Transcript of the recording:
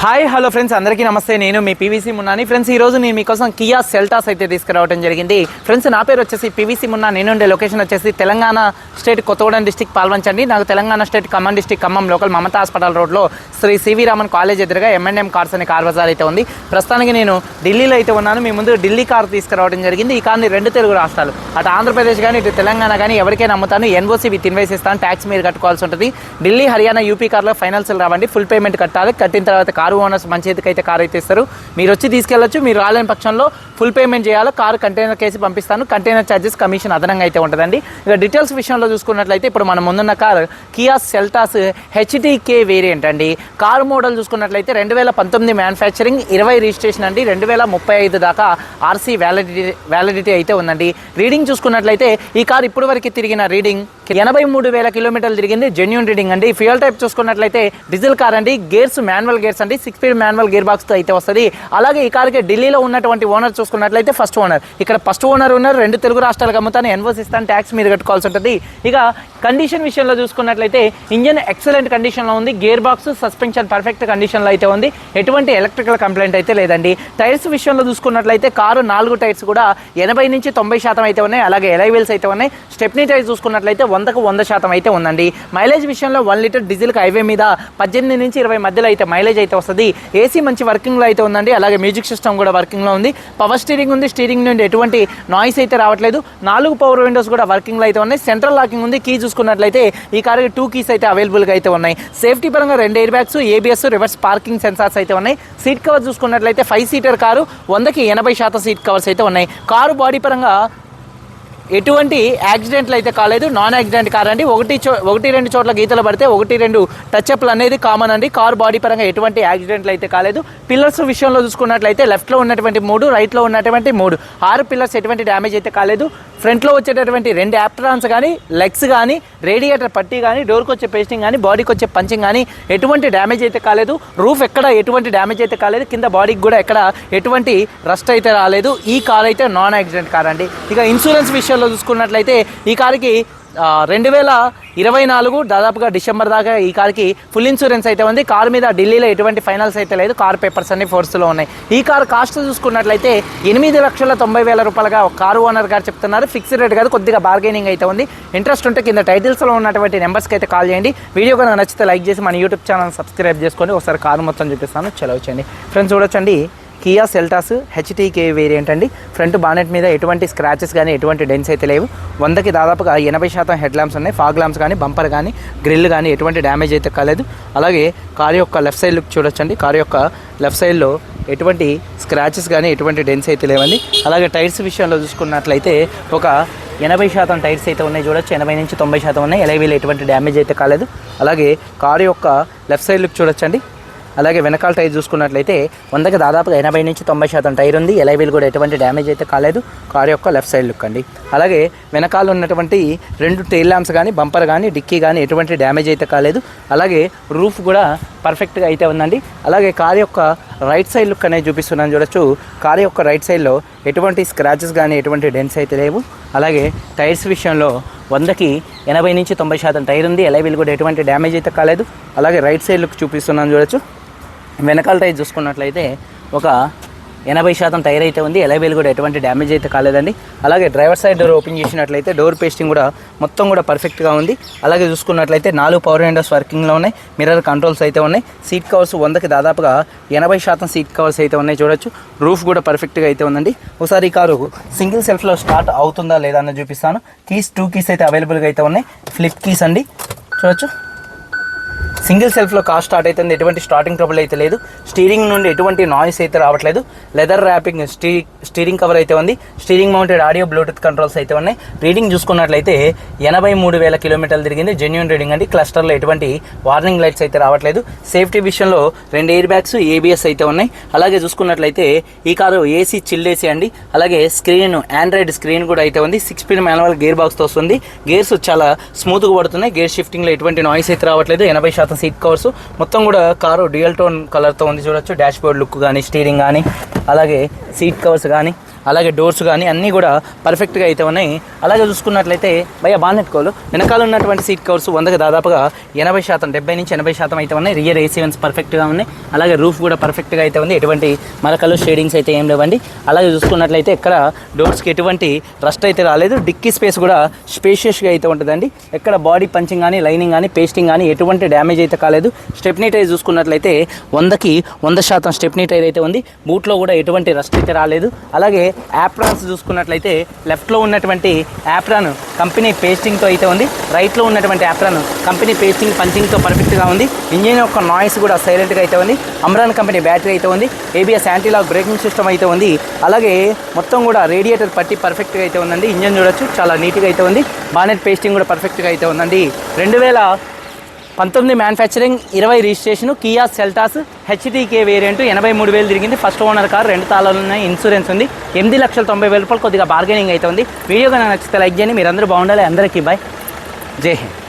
Hi hello friends అందరికీ నమస్తే. నేను మీ పీవీసీ మున్నాని ఫ్రెండ్స్ ఈ రోజు నేను మీకోసం కియా సెల్టాస్ అయితే తీసుకురావడం జరిగింది. ఫ్రెండ్స్ నా పేరు వచ్చేసి పీవీసీ మున్నా నేను ఉండే లొకేషన్ వచ్చేసి తెలంగాణ స్టేట్ కొత్తగూడెం డిస్టిక్ పాల్వంచండి. నాకు Telangana state Khammam district Khammam local Mamata hospital రోడ్లో శ్రీ సివి రామన్ కాలేజ్ ఎదురుగా ఎంఎన్ఎం కార్స్ అనే కార్ బజార్ అయితే ఉంది. ప్రస్తుతానికి నేను ఢిల్లీలో అయితే ఉన్నాను. మీ ముందు ఢిల్లీ కార్ తీసుకురావడం జరిగింది. ఈ కార్ని రెండు తెలుగు రాష్ట్రాలు అటు ఆంధ్రప్రదేశ్ కానీ ఇటు తెలంగాణ కానీ ఎవరికైనా అమ్ముతాను. ఎన్ఓసి విత్ ఇన్వైస్ ఇస్తాను. ట్యాక్స్ మీరు కట్టుకోవాల్సి ఉంటుంది. ఢిల్లీ హర్యానా యూపీ కార్లో ఫైనల్స్ రావండి. ఫుల్ పేమెంట్ కట్టాలి. కట్టిన తర్వాత కారు ఓనర్స్ మంచి చేతికి అయితే కారు అయితే ఇస్తారు. మీరు వచ్చి తీసుకెళ్ళొచ్చు మీరు రాలేని పక్షంలో ఫుల్ పేమెంట్ చేయాలి. కారు కంటైనర్ కేసి పంపిస్తాను. కంటైనర్ ఛార్జెస్ కమిషన్ అదనంగా అయితే ఉంటుందండి. ఇక డీటెయిల్స్ విషయంలో చూసుకున్నట్లయితే ఇప్పుడు మనం ముందున్న car Kia Seltos HDK variant అండి. కారు మోడల్ చూసుకున్నట్లయితే రెండు వేల పంతొమ్మిది మ్యానుఫ్యాక్చరింగ్ ఇరవై రిజిస్ట్రేషన్ అండి. రెండు వేల ముప్పై ఐదు దాకా ఆర్సీ వ్యాలిడిటీ వ్యాలిడిటీ అయితే ఉందండి. రీడింగ్ చూసుకున్నట్లయితే ఈ కారు ఇప్పటివరకు వరకు తిరిగిన రీడింగ్ ఎనభై మూడు వేల కిలోమీటర్లు తిరిగింది. జెన్యున్ రీడింగ్ అండి. ఫ్యూయల్ టైప్ చూసుకున్నట్లయితే డీజిల్ కార్ అండి. గేర్స్ మాన్యువల్ గేర్స్ అండి. సిక్స్ స్పీడ్ మాన్యువల్ గేర్ బాక్స్తో అయితే వస్తుంది. అలాగే ఈ కార్కి ఢిల్లీలో ఉన్నటువంటి ఓనర్ చూసుకున్నట్లయితే ఫస్ట్ ఓనర్ ఇక్కడ ఫస్ట్ ఓనర్ ఉన్నారు. రెండు తెలుగు రాష్ట్రాలకు అమ్ముతాను ఎన్వోస్ ఇస్తాను ట్యాక్స్ మీరు కట్టుకోవాల్సి ఉంటుంది. ఇక కండిషన్ విషయంలో చూసుకున్నట్లయితే ఇంజన్ ఎక్సలెంట్ కండిషన్లో ఉంది. గేర్ బాక్స్ సస్పెన్షన్ పర్ఫెక్ట్ కండిషన్లో అయితే ఉంది. ఎటువంటి ఎలక్ట్రికల్ కంప్లైంట్ అయితే లేదండి. టైర్స్ విషయంలో చూసుకున్నట్లయితే కారు నాలుగు టైర్స్ కూడా ఎనభై నుంచి తొంభై శాతం అయితే ఉన్నాయి. అలాగే ఎలై వీల్స్ అయితే ఉన్నాయి. స్టెప్నీ టైర్స్ చూసుకున్నట్లయితే వందకు వంద శాతం అయితే ఉందండి. మైలేజ్ విషయంలో వన్ లీటర్ డీజిల్కి హైవే మీద పద్దెనిమిది నుంచి ఇరవై మధ్యలో అయితే మైలేజ్ అయితే వస్తుంది. ఏసీ మంచి వర్కింగ్లో అయితే ఉందండి. అలాగే మ్యూజిక్ సిస్టమ్ కూడా వర్కింగ్లో ఉంది. పవర్ స్టీరింగ్ ఉంది. స్టీరింగ్ నుండి ఎటువంటి నాయిస్ అయితే రావట్లేదు. నాలుగు పవర్ విండోస్ కూడా వర్కింగ్లో అయితే ఉన్నాయి. సెంట్రల్ లాకింగ్ ఉంది. కీ చూసుకున్నట్లయితే ఈ కార్కి టూ కీస్ అయితే అవైలబుల్గా అయితే ఉన్నాయి. సేఫ్టీ పరంగా రెండు air bags ABS reverse parking sensors అయితే ఉన్నాయి. సీట్ కవర్ చూసుకున్నట్లయితే ఫైవ్ సీటర్ కారు వందకి ఎనభై శాతం సీట్ కవర్స్ అయితే ఉన్నాయి. కారు బాడీ పరంగా ఎటువంటి యాక్సిడెంట్లు అయితే కాలేదు. నాన్ యాక్సిడెంట్ కార్ అండి. ఒకటి చో ఒకటి రెండు చోట్ల గీతలు పడితే ఒకటి రెండు టచ్అప్లు అనేది కామన్ అండి. కార్ బాడీ పరంగా ఎటువంటి యాక్సిడెంట్లు అయితే కాలేదు. పిల్లర్స్ విషయంలో చూసుకున్నట్లయితే లెఫ్ట్లో ఉన్నటువంటి మూడు రైట్లో ఉన్నటువంటి మూడు. ఆరు పిల్లర్స్ ఎటువంటి డ్యామేజ్ అయితే కాలేదు. ఫ్రంట్లో వచ్చేటటువంటి రెండు యాప్ట్రాన్స్ కానీ లెగ్స్ కానీ రేడియేటర్ పట్టి కానీ డోర్కి వచ్చే పేస్టింగ్ కానీ బాడీకి వచ్చే పంచింగ్ కానీ ఎటువంటి డ్యామేజ్ అయితే కాలేదు. రూఫ్ ఎక్కడ ఎటువంటి డ్యామేజ్ అయితే కాలేదు. కింద బాడీకి కూడా ఎక్కడ ఎటువంటి రస్ట్ అయితే రాలేదు. ఈ కార్ అయితే నాన్ యాక్సిడెంట్ కార్ అండి. ఇక ఇన్సూరెన్స్ విషయం విషయంలో చూసుకున్నట్లయితే ఈ కారుకి రెండు వేల ఇరవై నాలుగు దాదాపుగా డిసెంబర్ దాకా ఈ కార్కి ఫుల్ ఇన్సూరెన్స్ అయితే ఉంది. కార్ మీద ఢిల్లీలో ఎటువంటి ఫైనల్స్ అయితే లేదు. కార్ పేపర్స్ అన్ని ఫోర్స్లో ఉన్నాయి. ఈ కార్ కాస్ట్ చూసుకున్నట్లయితే ఎనిమిది లక్షల తొంభై వేల రూపాయలుగా కారు ఓనర్ గారు చెప్తున్నారు. ఫిక్స్డ్ రేట్ కాదు కొద్దిగా బార్గెనింగ్ అయితే ఉంది. ఇంట్రెస్ట్ ఉంటే కింద టైటిల్స్లో ఉన్నటువంటి నెంబర్స్కి అయితే కాల్ చేయండి. వీడియో కనుక నచ్చితే లైక్ చేసి మన యూట్యూబ్ ఛానల్ సబ్స్క్రైబ్ చేసుకోండి ఒకసారి కారు మొత్తం చూపిస్తాను. చలవచ్చండి ఫ్రెండ్స్ చూడొచ్చండి. కియా సెల్టాస్ హెచ్టీకే వేరియంట్ అండి. ఫ్రంట్ బానెట్ మీద ఎటువంటి స్క్రాచెస్ కానీ ఎటువంటి డెన్స్ అయితే లేవు. వందకి దాదాపుగా ఎనభై శాతం హెడ్ ల్యాంప్స్ ఉన్నాయి. ఫాగ్ ల్యాంప్స్ కానీ బంపర్ కానీ గ్రిల్ కానీ ఎటువంటి డ్యామేజ్ అయితే కాలేదు. అలాగే కారు యొక్క లెఫ్ట్ సైడ్ లుక్ చూడొచ్చండి. కారు యొక్క లెఫ్ట్ సైడ్లో ఎటువంటి స్క్రాచెస్ కానీ ఎటువంటి డెన్స్ అయితే లేవండి. అలాగే టైర్స్ విషయంలో చూసుకున్నట్లయితే ఒక ఎనభై శాతం టైర్స్ అయితే ఉన్నాయి చూడొచ్చు. ఎనభై నుంచి తొంభై శాతం ఉన్నాయి. ఎలైవీలు ఎటువంటి డ్యామేజ్ అయితే కాలేదు. అలాగే కారు యొక్క లెఫ్ట్ సైడ్ లుక్ చూడొచ్చండి. అలాగే వెనకాల టైర్ చూసుకున్నట్లయితే వందకి దాదాపుగా ఎనభై నుంచి తొంభై శాతం టైర్ ఉంది. ఎలైవీల్ కూడా ఎటువంటి డ్యామేజ్ అయితే కాలేదు. కారు యొక్క లెఫ్ట్ సైడ్ లుక్ అండి. అలాగే వెనకాల ఉన్నటువంటి రెండు టైల్ ల్యాంప్స్ కానీ బంపర్ కానీ డిక్కీ కానీ ఎటువంటి డ్యామేజ్ అయితే కాలేదు. అలాగే రూఫ్ కూడా పర్ఫెక్ట్గా అయితే ఉందండి. అలాగే కారు యొక్క రైట్ సైడ్ లుక్ అనేది చూపిస్తున్నాను చూడొచ్చు. కారు యొక్క రైట్ సైడ్లో ఎటువంటి స్క్రాచెస్ కానీ ఎటువంటి డెన్స్ అయితే లేవు. అలాగే టైర్స్ విషయంలో వందకి ఎనభై నుంచి తొంభై శాతం టైర్ ఉంది. ఎలైవీలు కూడా ఎటువంటి డ్యామేజ్ అయితే కాలేదు. అలాగే రైట్ సైడ్ లుక్ చూపిస్తున్నాను చూడొచ్చు. వెనకాల టైర్ చూసుకున్నట్లయితే ఒక ఎనభై శాతం టైర్ అయితే ఉంది. ఎలైవేల్ కూడా ఎటువంటి డ్యామేజ్ అయితే కాలేదండి. అలాగే డ్రైవర్ సైడ్ డోర్ ఓపెన్ చేసినట్లయితే డోర్ పేస్టింగ్ కూడా మొత్తం కూడా పర్ఫెక్ట్గా ఉంది. అలాగే చూసుకున్నట్లయితే నాలుగు పవర్ విండోస్ వర్కింగ్లో ఉన్నాయి. మిర్రర్ కంట్రోల్స్ అయితే ఉన్నాయి. సీట్ కవర్స్ వందకి దాదాపుగా ఎనభై శాతం సీట్ కవర్స్ అయితే ఉన్నాయి చూడొచ్చు. రూఫ్ కూడా పర్ఫెక్ట్గా అయితే ఉందండి. ఒకసారి ఈ కారు సింగిల్ సెల్ఫ్లో స్టార్ట్ అవుతుందా లేదా అన్నది చూపిస్తాను. కీస్ టూ కీస్ అయితే అవైలబుల్గా అయితే ఉన్నాయి. ఫ్లిప్ కీస్ అండి. చూడొచ్చు. సింగిల్ సెల్ఫ్లో కార్ స్టార్ట్ అవుతుంది ఎటువంటి స్టార్టింగ్ ట్రబుల్ అయితే లేదు. స్టీరింగ్ నుండి ఎటువంటి నాయిస్ అయితే రావట్లేదు. Leather wrapping ste steering cover అయితే ఉంది. Steering mounted audio bluetooth controls అయితే ఉన్నాయి. రీడింగ్ చూసుకున్నట్లయితే ఎనభై మూడు వేల కిలోమీటర్లు తిరిగింది. జెన్యున్ రీడింగ్ అండి క్లస్టర్లో ఎటువంటి వార్నింగ్ లైట్స్ అయితే రావట్లేదు. సేఫ్టీ విషయంలో రెండు ఎయిర్ బ్యాగ్స్ ఏబిఎస్ అయితే ఉన్నాయి. అలాగే చూసుకున్నట్లయితే ఈ కారు ఏసీ చిల్డ్ ఏసీ అండి. అలాగే స్క్రీన్ ఆండ్రాయిడ్ స్క్రీన్ కూడా అయితే ఉంది. సిక్స్ స్పీడ్ మాన్యువల్ గేర్ బాక్స్తో వస్తుంది. గేర్స్ చాలా స్మూత్గా పడుతున్నాయి. గేర్ షిఫ్టింగ్లో ఎటువంటి నాయిస్ అయితే రావట్లేదు. ఎనభై శాతం సీట్ కవర్స్. మొత్తం కూడా కారు డ్యూయల్ టోన్ కలర్తో ఉంది చూడొచ్చు. డాష్ బోర్డ్ లుక్ కానీ స్టీరింగ్ కానీ అలాగే సీట్ కవర్స్ కానీ అలాగే డోర్స్ కానీ అన్నీ కూడా పర్ఫెక్ట్గా అయితే ఉన్నాయి. అలాగే చూసుకున్నట్లయితే భయ బానెట్ కవర్లు వెనకాల ఉన్నటువంటి సీట్ కవర్స్ వందకు దాదాపుగా ఎనభై శాతం డెబ్బై నుంచి ఎనభై శాతం అయితే ఉన్నాయి. రియర్ ఏసీ వన్స్ పర్ఫెక్ట్గా ఉన్నాయి. అలాగే రూఫ్ కూడా పర్ఫెక్ట్గా అయితే ఉంది. ఎటువంటి మరకలు షేడింగ్స్ అయితే ఏం లేవండి. అలాగే చూసుకున్నట్లయితే ఇక్కడ డోర్స్కి ఎటువంటి రస్ట్ అయితే రాలేదు. డిక్కీ స్పేస్ కూడా స్పేషియస్గా అయితే ఉంటుందండి. ఎక్కడ బాడీ పంచింగ్ కానీ లైనింగ్ కానీ పేస్టింగ్ కానీ ఎటువంటి డ్యామేజ్ అయితే కాలేదు. స్టెప్నీ టైర్ చూసుకున్నట్లయితే వందకి వంద శాతం స్టెప్నీ టైర్ అయితే ఉంది. బూట్లో కూడా ఎటువంటి రస్ట్ అయితే రాలేదు. అలాగే యాప్రాన్స్ చూసుకున్నట్లయితే లెఫ్ట్లో ఉన్నటువంటి యాప్రాన్ కంపెనీ పేస్టింగ్తో అయితే ఉంది. రైట్లో ఉన్నటువంటి యాప్రాన్ కంపెనీ పేస్టింగ్ పంచింగ్తో పర్ఫెక్ట్గా ఉంది. ఇంజిన్ యొక్క నాయిస్ కూడా సైలెంట్గా అయితే ఉంది. అమ్రాన్ కంపెనీ బ్యాటరీ అయితే ఉంది. ఏబిఎస్ యాంటీలాక్ బ్రేకింగ్ సిస్టమ్ అయితే ఉంది. అలాగే మొత్తం కూడా రేడియేటర్ పట్టి పర్ఫెక్ట్గా అయితే ఉందండి. ఇంజన్ చూడొచ్చు. చాలా నీట్గా అయితే ఉంది. బానెట్ పేస్టింగ్ కూడా పర్ఫెక్ట్గా అయితే ఉందండి. రెండు వేల పంతొమ్మిది మ్యానుఫ్యాక్చరింగ్ ఇరవై registration Kia Seltos HDK variant ఎనభై మూడు వేలు తిరిగింది. ఫస్ట్ ఓనర్ కార్ రెండు తాళాలు ఉన్నాయి ఇన్సూరెన్స్ ఉంది. ఎనిమిది లక్షల తొంభై వేల రూపాయలు కొద్దిగా బార్గెనింగ్ అయితే ఉంది. వీడియో కనుక నచ్చితే లైక్ చేయండి. మీరందరూ బాగుండాలి. అందరికీ బాయ్ జై హింద్.